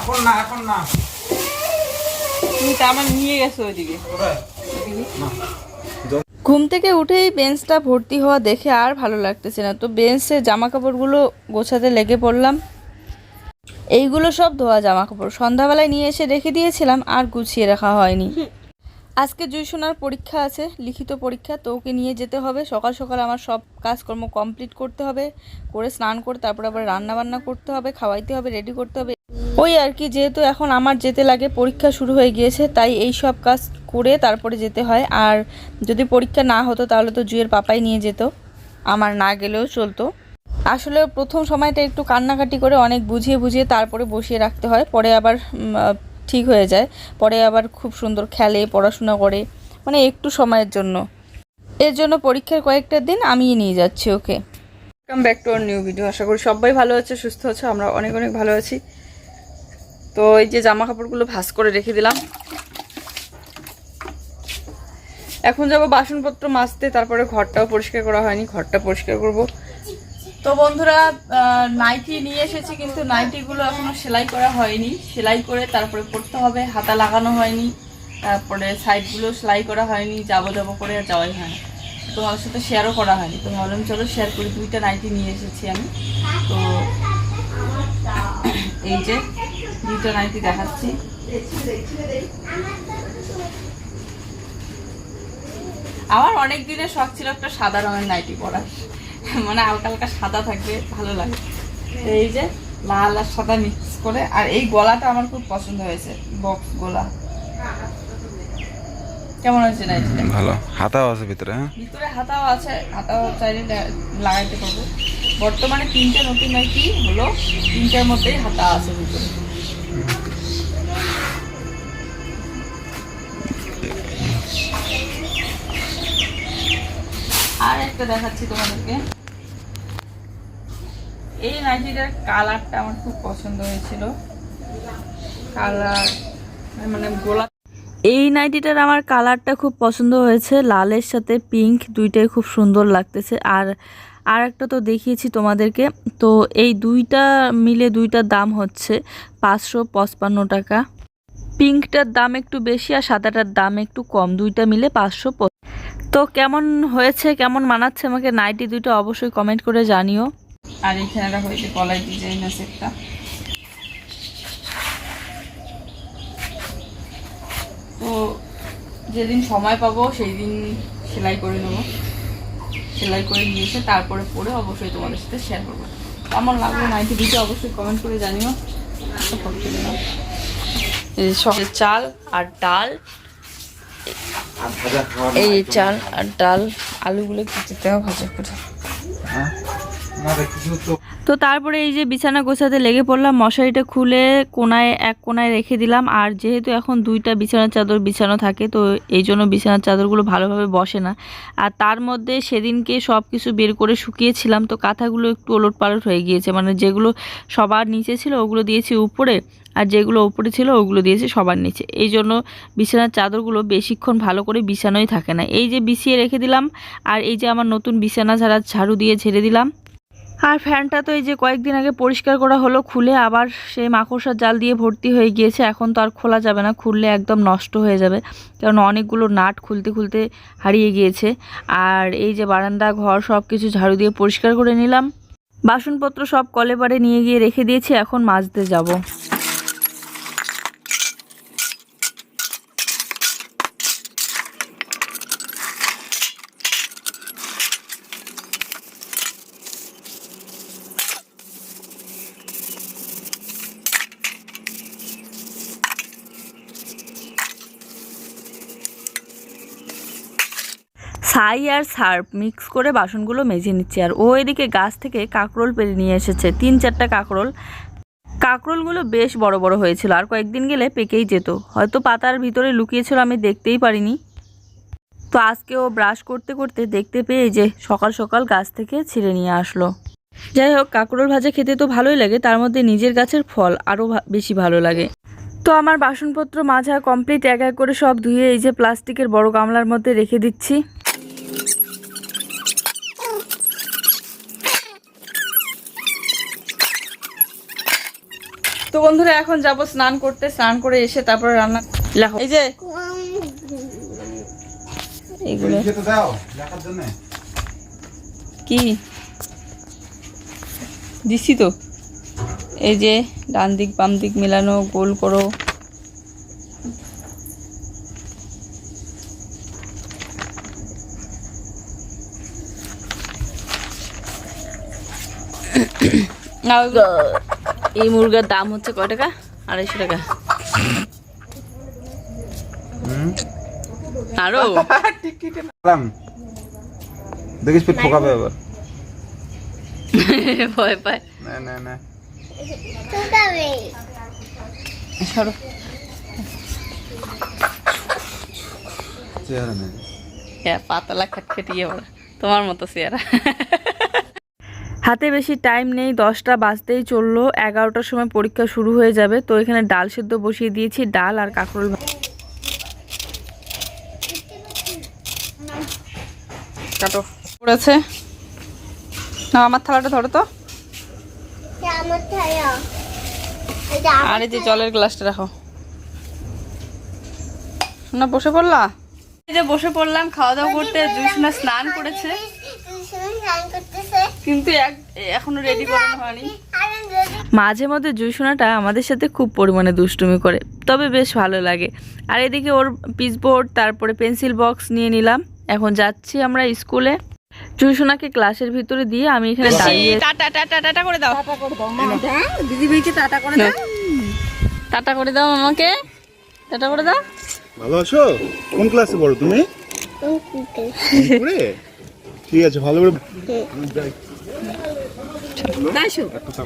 এখন না এখন না। তুমি তো আমার নিয়ে গেছো ওইদিকে। না। ঘুম থেকে উঠেই বেঞ্চটা ভর্তি হওয়া দেখে আর ভালো লাগতেছে না। তো বেঞ্চে জামা কাপড়গুলো গোছাতে লেগে পড়লাম। এইগুলো সব ধোয়া জামা কাপড় সন্ধ্যাবেলায় নিয়ে এসে রেখে দিয়েছিলাম আর গুছিয়ে রাখা হয়নি। আজকে জুই সোনার পরীক্ষা আছে লিখিত পরীক্ষা তো ওকে নিয়ে যেতে হবে। সকাল সকাল আমার সব কাজকর্ম কমপ্লিট করতে হবে। করে স্নান করে তারপর আবার রান্না বান্না করতে হবে খাওয়াইতে হবে রেডি করতে হবে। ওই আর কি, যেহেতু এখন আমার যেতে লাগে, পরীক্ষা শুরু হয়ে গিয়েছে, তাই এই সব কাজ করে তারপরে যেতে হয়। আর যদি পরীক্ষা না হতো, তাহলে তো জুয়ের পাপাই নিয়ে যেত। আমার না গেলেও চলতো। আসলে প্রথম সময়টা একটু কান্নাকাটি করে অনেক বুঝিয়ে বুঝিয়ে তারপরে বসিয়ে রাখতে হয়, পরে আবার ঠিক হয়ে যায়। পরে আবার খুব সুন্দর খেলে, পড়াশোনা করে মানে একটু সময়ের জন্য। এর জন্য পরীক্ষার কয়েকটা দিন আমিই নিয়ে যাচ্ছি ওকে। Welcome back to our new video আশা করি সবাই ভালো আছে, সুস্থ আছে, আমরা অনেক অনেক ভালো আছি। তো এই যে জামা কাপড়গুলো ভাঁজ করে রেখে দিলাম। এখন যাব বাসনপত্র মাজতে, তারপরে ঘরটাও পরিষ্কার করা হয়নি, ঘরটা পরিষ্কার করব। তো বন্ধুরা নাইটি নিয়ে এসেছি, কিন্তু নাইটিগুলো এখনও সেলাই করা হয়নি। সেলাই করে তারপরে পরতে হবে, হাতা লাগানো হয়নি, তারপরে সাইডগুলো সেলাই করা হয়নি যাব যাব করে আর যাওয়াই হয় না। তোমাদের সাথে শেয়ারও করা হয়নি। তো ভাবলাম, চলো শেয়ার করি, দুইটা নাইটি নিয়ে এসেছি আমি। তো এই যে দুইটা নাইটি দেখাচ্ছি। আমার অনেক দিনের শখ ছিল একটা সাদা রঙের নাইটি পরার। মানে হালকা হালকা সাদা থাকবে ভালো লাগে। এই যে লাল আর সাদা মিক্স করে আর এই গলাটা আমার খুব পছন্দ হয়েছে বক্স গলা। কেমন হয়েছে নাইটিটা? ভালো। হাতাও আছে ভিতরে হ্যাঁ? ভিতরে হাতাও আছে হাতাও চাইলে লাগাইতে পারব। বর্তমানে তিনটে নতুন নাইটি হলো তিনটার মধ্যেই হাতা আছে ভিতরে। আর একটা দেখাচ্ছি তোমাদেরকে। এই নাইটিটার কালারটা আমার খুব পছন্দ হয়েছিল। কালার মানে গোলাপ এই নাইটিটার আমার কালারটা খুব পছন্দ হয়েছে। লালের সাথে পিঙ্ক দুইটাই খুব সুন্দর লাগতেছে। আর আর একটা তো দেখিয়েছি তোমাদেরকে। তো এই দুইটা মিলে দুইটার দাম হচ্ছে পাঁচশো পঁচপান্ন টাকা। পিঙ্কটার দাম একটু বেশি আর সাদাটার দাম একটু কম। দুইটা মিলে পাঁচশো তো কেমন হয়েছে, কেমন মানাচ্ছে আমাকে নাইটি দুইটা অবশ্যই কমেন্ট করে জানিও। আর এখানে হয়েছে কলাই ডিজাইন আছে একটা। তো যেদিন সময় পাবো সেই দিন সেলাই করে নেব। সেলাই করে নিয়ে এসে তারপরে পরে অবশ্যই তোমাদের সাথে শেয়ার করব। কেমন লাগল নাইটি দিতে অবশ্যই কমেন্ট করে জানিও। এই চাল আর ডাল। এই চাল আর ডাল আলুগুলো কেটে দেওয়া ভাজা করে। তো তারপরে এই যে বিছানা গোছাতে লেগে পড়লাম, মশারিটা খুলে কোনায়, এক কোনায় রেখে দিলাম। আর যেহেতু এখন দুইটা বিছানার চাদর বিছানো থাকে, তো এই জন্য বিছানার চাদরগুলো ভালোভাবে বসে না। আর তার মধ্যে সেদিনকে সব কিছু বের করে শুকিয়েছিলাম, তো কাঁথাগুলো একটু ওলট পালট হয়ে গিয়েছে। মানে যেগুলো সবার নিচে ছিল, ওগুলো দিয়েছি উপরে, আর যেগুলো উপরে ছিল, ওগুলো দিয়েছি সবার নিচে। এই জন্য বিছানার চাদরগুলো বেশিক্ষণ ভালো করে বিছানোই থাকে না। এই যে বিছিয়ে রেখে দিলাম, আর এই যে আমার নতুন বিছানা ঝাড়া ঝাড়ু দিয়ে ঝেড়ে দিলাম আর ফ্যানটা তো এই যে কয়েকদিন আগে পরিষ্কার করা হলো, খুলে আবার সেই মাকড়সার জাল দিয়ে ভর্তি হয়ে গিয়েছে। এখন তো আর খোলা যাবে না, খুললে একদম নষ্ট হয়ে যাবে। কারণ অনেকগুলো নাট খুলতে খুলতে হারিয়ে গিয়েছে। আর এই যে বারান্দা, ঘর সব কিছু ঝাড়ু দিয়ে পরিষ্কার করে নিলাম। বাসনপত্র সব কলেবারে নিয়ে গিয়ে রেখে দিয়েছি, এখন মাজতে যাব। ছাই আর সার্ফ মিক্স করে বাসনগুলো মেজে নিচ্ছে। আর ও এদিকে গাছ থেকে কাঁকরোল পেরে নিয়ে এসেছে, তিন চারটা কাঁকরোল। কাঁকরোলগুলো বেশ বড় বড় হয়েছিল, আর কয়েকদিন গেলে পেকেই যেত। হয়তো পাতার ভিতরে লুকিয়েছিল, আমি দেখতেই পারিনি। তো আজকে ও ব্রাশ করতে করতে দেখতে পেয়ে যে সকাল সকাল গাছ থেকে ছিঁড়ে নিয়ে আসলো। যাই হোক, কাঁকরোল ভাজা খেতে তো ভালোই লাগে, তার মধ্যে নিজের গাছের ফল আরও বেশি ভালো লাগে। তো আমার বাসনপত্র মাজা কমপ্লিট এক এক করে সব ধুয়ে এই যে প্লাস্টিকের বড় গামলার মধ্যে রেখে দিচ্ছি। তো বন্ধুরা এখন যাব স্নান করতে। স্নান করে এসে তারপরে রান্না লেখো। এই যে এইগুলো। খেতে দাও দেখার জন্য। কি? দিছি তো। এই যে ডান দিক বাম দিক মেলানো গোল করো। আর এই মুরগার দাম হচ্ছে কয় টাকা? আড়াইশো টাকা। আরও? দেখিস পেট ঠোকাবে এবার ভয় পায়। না না না। সরো। চেহারা নেই। হ্যাঁ পাতলা খটখটিয়ে বড় তোমার মতো চেয়ারা হাতে বেশি টাইম নেই দশটা বাজতেই চলল এগারোটার সময় পরীক্ষা শুরু হয়ে যাবে তো এখানে ডাল সেদ্ধ বসিয়ে দিয়েছি ডাল আর কাঁকরোল ভা- কাটো। পড়েছে? না আমার থালাটা ধরো তো। আর যে জলের গ্লাসটা রাখো। না বসে পড়লা? এই যে বসে পড়লাম খাওয়া দাওয়া করতে জুসনা স্নান করেছে। কিন্তু এক- এখনও রেডি করানো হয়নি। মাঝে মধ্যে জুসোনাটা আমাদের সাথে খুব পরিমাণে দুষ্টুমি করে তবে বেশ ভালো লাগে। আর এদিকে ওর পিচবোর্ড তারপরে পেন্সিল বক্স নিয়ে নিলাম। এখন যাচ্ছি আমরা স্কুলে জুসোনাকে ক্লাসের ভিতরে দিয়ে আমি এখানে দাঁড়িয়ে টাটা টাটা টাটা করে দাও দিদি ভাইকে টাটা করে দাও। টাটা করে দাও আমাকে। টাটা করে দাও। ভালো আছো? কোন ক্লাসে পড়ো তুমি? ঠিক আছে ভালো করে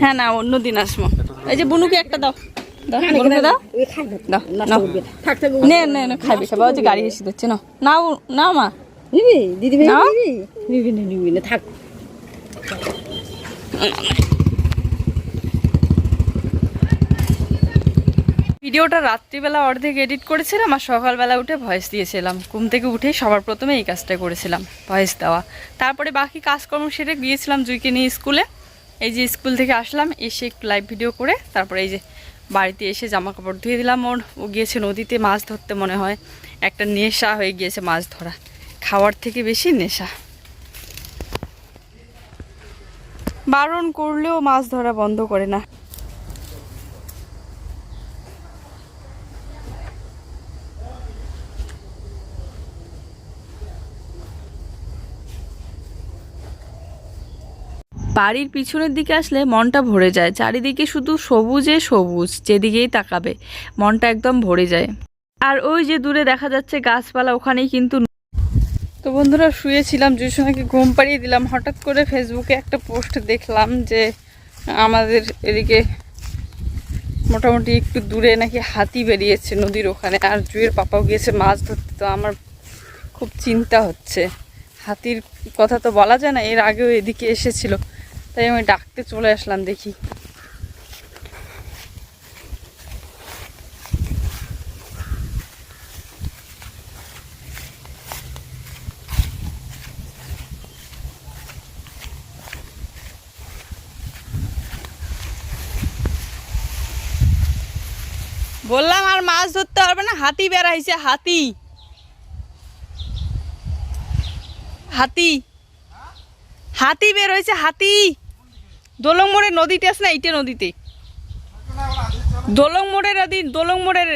হ্যাঁ না অন্য দিন আসব এই যে বুনুকে একটা দাও গাড়ি এসে দিচ্ছে না না মা নিবি দিদি নিবি নিবি না থাক ভিডিওটা রাত্রিবেলা অর্ধেক এডিট করেছিলাম আর সকালবেলা উঠে ভয়েস দিয়েছিলাম। ঘুম থেকে উঠেই সবার প্রথমে এই কাজটা করেছিলাম ভয়েস দেওয়া। তারপরে বাকি কাজকর্ম সেরে গিয়েছিলাম জুইকে নিয়ে স্কুলে। এই যে স্কুল থেকে আসলাম, এসে একটু লাইভ ভিডিও করে, তারপরে এই যে বাড়িতে এসে জামা কাপড় ধুয়ে দিলাম। ওর ও গিয়েছে নদীতে মাছ ধরতে মনে হয়। একটা নেশা হয়ে গিয়েছে মাছ ধরা। খাওয়ার থেকে বেশি নেশা। বারণ করলেও মাছ ধরা বন্ধ করে না। বাড়ির পিছনের দিকে আসলে মনটা ভরে যায়। চারিদিকে শুধু সবুজে সবুজ, যেদিকেই তাকাবে, মনটা একদম ভরে যায়। আর ওই যে দূরে দেখা যাচ্ছে গাছপালা, ওখানেই কিন্তু তো বন্ধুরা, শুয়েছিলাম জুসোনাকে ঘুম পাড়িয়ে দিলাম। হঠাৎ করে ফেসবুকে একটা পোস্ট দেখলাম যে আমাদের এদিকে মোটামুটি একটু দূরে নাকি হাতি বেরিয়েছে নদীর ওখানে। আর জুয়ের পাপাও গিয়েছে মাছ ধরতে, তো আমার খুব চিন্তা হচ্ছে। হাতির কথা তো বলা যায় না, এর আগেও এদিকে এসেছিল। তাই আমি ডাকতে চলে আসলাম দেখি। বললাম আর মাছ ধরতে পারবে না, হাতি বেড়াইছে হাতি। হাতি। হাতি বের হয়েছে হাতি। দোলং মোড়ের নদীতে আছে না এইটা নদীতে? দোলং মোড়ের নদী দোলং মোড়ের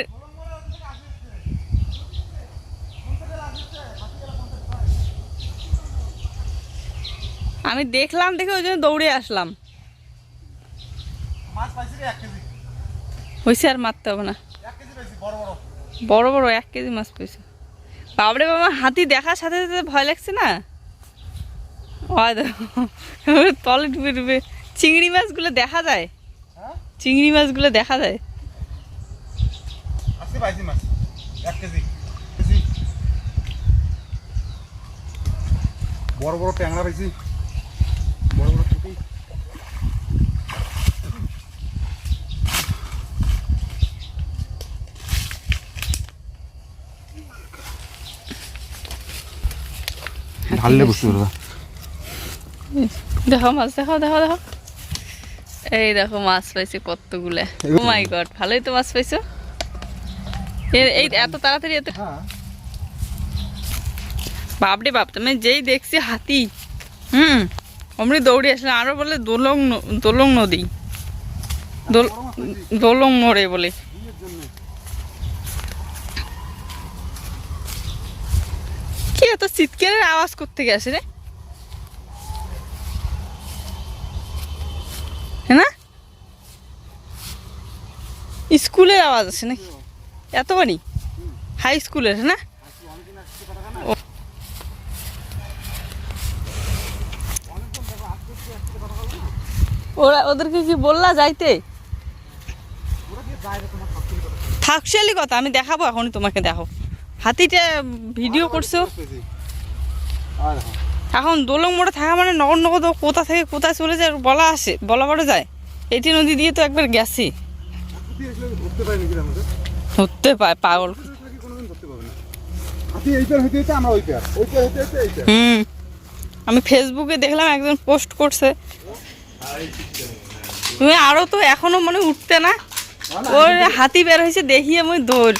আমি দেখলাম দেখে ওই জন্য দৌড়ে আসলাম। হয়েছে আর মারতে হবে না। বড় বড়। এক কেজি মাছ পেয়েছে বাবরে বাবা হাতি দেখার সাথে সাথে ভয় লাগছে না? তলে ডুবে ডুবে। চিংড়ি মাছগুলো দেখা যায়? চিংড়ি মাছগুলো দেখা যায়? বড় বড় ট্যাংরা পাইছি। বড় বড় পুঁটি ঢাললে বুঝতে পারবে। দেখো মাছ দেখো দেখো দেখো। এই দেখো মাছ পাইছে কতগুলো। ও মাই গড ভালোই তো মাছ পাইছো? এই এত তাড়াতাড়ি এত বাপরে বাপ তুমি যেই দেখছি হাতি হুম অমনি দৌড়ে আসলে আরও বলে দোলং দোলং নদী। দোল- দোলং নড়ে বলে। কি এত চিৎকারের আওয়াজ করতে গেছে রে? হ্যাঁ না? স্কুলের আওয়াজ আছে নাকি? এত বাড়ি? হাই স্কুলের হ্যাঁ না? ওরা ওদেরকে কি বললা যাইতে? থাকশালি কথা, আমি দেখাবো, এখনই তোমাকে দেখো হাতিটা ভিডিও করছ? আর দেখো। এখন দোলং মোড়ে থাকা মানে নগর নগদ কোথা থেকে কোথায় চলে যায় বলা আসে বলা বড় যায়। এটি নদী দিয়ে তো একবার গেছি। ধরতে পায় পাগল। হুম। আমি ফেসবুকে দেখলাম একজন পোস্ট করছে। তুমি আরও তো এখনও মানে উঠতে না? ওর হাতি বের হয়েছে দেখি আমি দৌড়।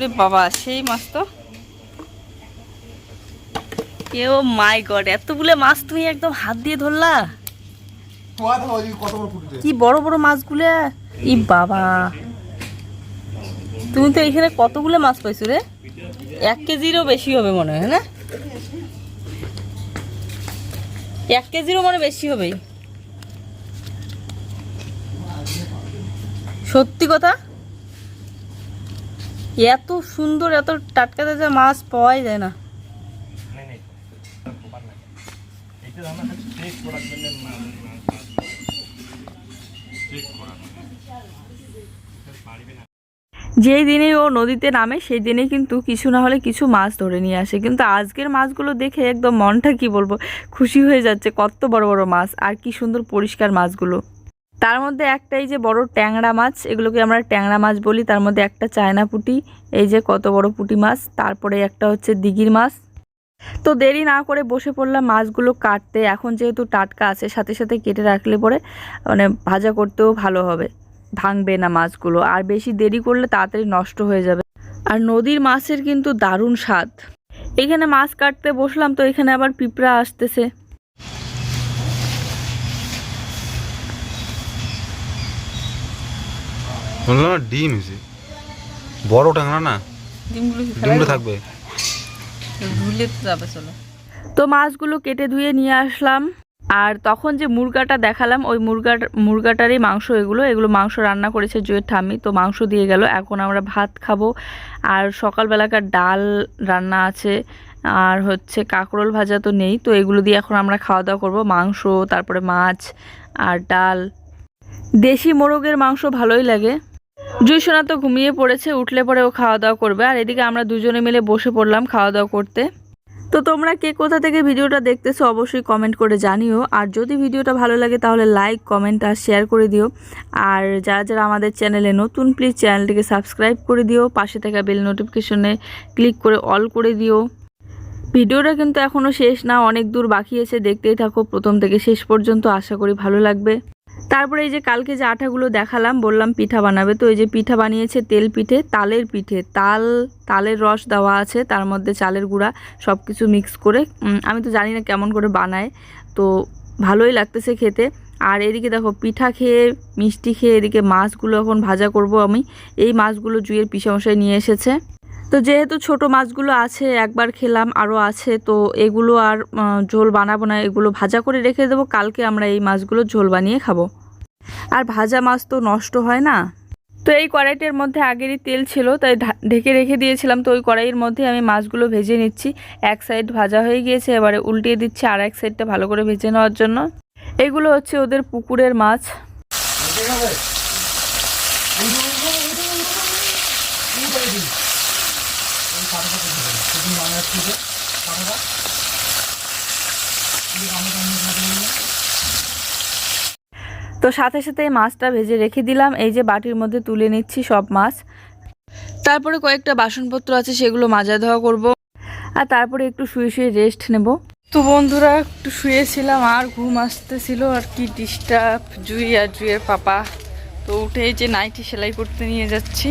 ওরে বাবা, সেই মাছ তো। কেউ মাই গড, এতগুলো মাছ তুমি একদম হাত দিয়ে ধরলা? কি বড় বড় মাছগুলো? ই বাবা। তুমি তো এখানে কতগুলো মাছ পাইছো রে? এক কেজিরও বেশি হবে মনে হয়, না? এক কেজিরও মনে বেশি হবে। সত্যি কথা? এত সুন্দর এত টাটকা তাজা মাছ পাওয়াই যায় না। যেই দিনেই ও নদীতে নামে সেই দিনে কিন্তু কিছু না হলে কিছু মাছ ধরে নিয়ে আসে। কিন্তু আজকের মাছগুলো দেখে একদম মনটা কি বলব খুশি হয়ে যাচ্ছে কত বড় বড় মাছ আর কি সুন্দর পরিষ্কার মাছগুলো। তার মধ্যে একটা এই যে বড় ট্যাংরা মাছ, এগুলোকে আমরা ট্যাংরা মাছ বলি। তার মধ্যে একটা চায়না পুঁটি, এই যে কত বড় পুঁটি মাছ। তারপরে একটা হচ্ছে দিঘির মাছ। তো দেরি না করে বসে পড়লাম মাছগুলো কাটতে। এখন যেহেতু টাটকা আছে, সাথে সাথে কেটে রাখলে পরে মানে ভাজা করতেও ভালো হবে। ভাঙবে না মাছগুলো। আর বেশি দেরি করলে তাড়াতাড়ি নষ্ট হয়ে যাবে। আর নদীর মাছের কিন্তু দারুণ স্বাদ। এখানে মাছ কাটতে বসলাম তো এখানে আবার পিঁপড়া আসতেছে। না ডিম হয়েছে। বড় ট্যাংরা না? ডিমগুলো থাকবে। ধুলে তো যাবে চলো। তো মাছগুলো কেটে ধুয়ে নিয়ে আসলাম। আর তখন যে মুরগাটা দেখালাম ওই মুরগার মুরগাটারই মাংস এগুলো। এগুলো মাংস রান্না করেছে জুয়ের ঠাম্মি তো মাংস দিয়ে গেল। এখন আমরা ভাত খাব। আর সকালবেলাকার ডাল রান্না আছে। আর হচ্ছে কাঁকরোল ভাজা তো নেই তো এগুলো দিয়ে এখন আমরা খাওয়া দাওয়া করব। মাংস তারপরে মাছ আর ডাল। দেশি মোরগের মাংস ভালোই লাগে। জুইসোনা তো ঘুমিয়ে পড়েছে, উঠলে পরে ও খাওয়া দাওয়া করবে। আর এদিকে আমরা দুজনে মিলে বসে পড়লাম খাওয়া দাওয়া করতে। তো তোমরা কে কোথা থেকে ভিডিওটা দেখতেছো অবশ্যই কমেন্ট করে জানিও। আর যদি ভিডিওটা ভালো লাগে তাহলে লাইক কমেন্ট আর শেয়ার করে দিও। আর যারা যারা আমাদের চ্যানেলে নতুন প্লিজ চ্যানেলটিকে সাবস্ক্রাইব করে দিও। পাশে থাকা বেল নোটিফিকেশনে ক্লিক করে অল করে দিও। ভিডিওটা কিন্তু এখনও শেষ না, অনেক দূর বাকি আছে। দেখতেই থাকো, প্রথম থেকে শেষ পর্যন্ত আশা করি ভালো লাগবে। তারপরে এই যে কালকে যে আঠাগুলো দেখালাম, বললাম পিঠা বানাবে। তো এই যে পিঠা বানিয়েছে তেল পিঠে, তালের পিঠে। তাল, তালের রস দেওয়া আছে, তার মধ্যে চালের গুঁড়া সব কিছু মিক্স করে আমি তো জানি না কেমন করে বানায়। তো ভালোই লাগতেছে খেতে। আর এদিকে দেখো, পিঠা খেয়ে, মিষ্টি খেয়ে এদিকে মাছগুলো এখন ভাজা করব আমি। এই মাছগুলো জুয়ের পিসামশাই নিয়ে এসেছে। তো যেহেতু ছোট মাছগুলো আছে, একবার খেলাম আরও আছে, তো এগুলো আর ঝোল বানাবো না, এগুলো ভাজা করে রেখে দেবো, কালকে আমরা এই মাছগুলো ঝোল বানিয়ে খাব। আর ভাজা মাছ তো নষ্ট হয় না। তো এই কড়াইটার মধ্যে আগেরই তেল ছিল, তাই ঢেকে রেখে দিয়েছিলাম, তো ওই কড়াইয়ের মধ্যে আমি মাছগুলো ভেজে নিচ্ছি। এক সাইড ভাজা হয়ে গিয়েছে, এবারে উল্টিয়ে দিচ্ছি আর এক সাইডটা ভালো করে ভেজে নেওয়ার জন্য। এগুলো হচ্ছে ওদের পুকুরের মাছ। তো সাথে সাথে মাছটা ভেজে রেখে দিলাম। এই যে বাটির মধ্যে তুলে নিচ্ছি সব মাছ। তারপরে কয়েকটা বাসনপত্র আছে, সেগুলো মাজা ধোয়া করব। আর তারপরে একটু শুয়ে শুয়ে রেস্ট নেব। তো বন্ধুরা, একটু শুয়েছিলাম আর ঘুম আসতেছিল, আর কি ডিস্টার্ব জুই আর জুইয়ের পাপা। তো উঠে যে নাইটি সেলাই করতে নিয়ে যাচ্ছি।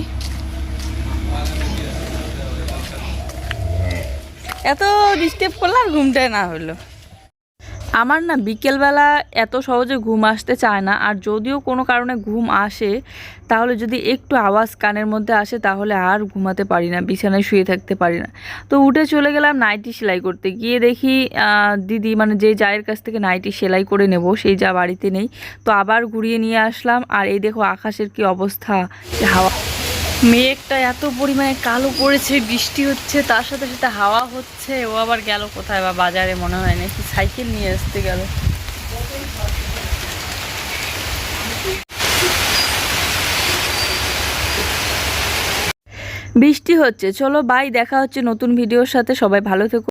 এত ডিস্টার্ব করলে আর ঘুমটাই না হলো। আমার না বিকেলবেলা এত সহজে ঘুম আসতে চায় না, আর যদিও কোনো কারণে ঘুম আসে, তাহলে যদি একটু আওয়াজ কানের মধ্যে আসে, তাহলে আর ঘুমাতে পারি না, বিছানায় শুয়ে থাকতে পারি না। তো উঠে চলে গেলাম নাইটি সেলাই করতে। গিয়ে দেখি দিদি মানে যে জায়ের কাছ থেকে নাইটি সেলাই করে নেব, সেই যা বাড়িতে নেই। তো আবার ঘুরিয়ে নিয়ে আসলাম, আর এই দেখো আকাশের কি অবস্থা, হাওয়া মেঘটা এত পরিমাণে কালো পড়েছে, বৃষ্টি হচ্ছে, তার সাথে সাথে হাওয়া হচ্ছে, ও আবার গেল কোথায় বা বাজারে মনে হয় না নাকি সাইকেল নিয়ে আসতে গেল। বৃষ্টি হচ্ছে, চলো বাই দেখা হচ্ছে নতুন ভিডিওর সাথে, সবাই ভালো থেকো।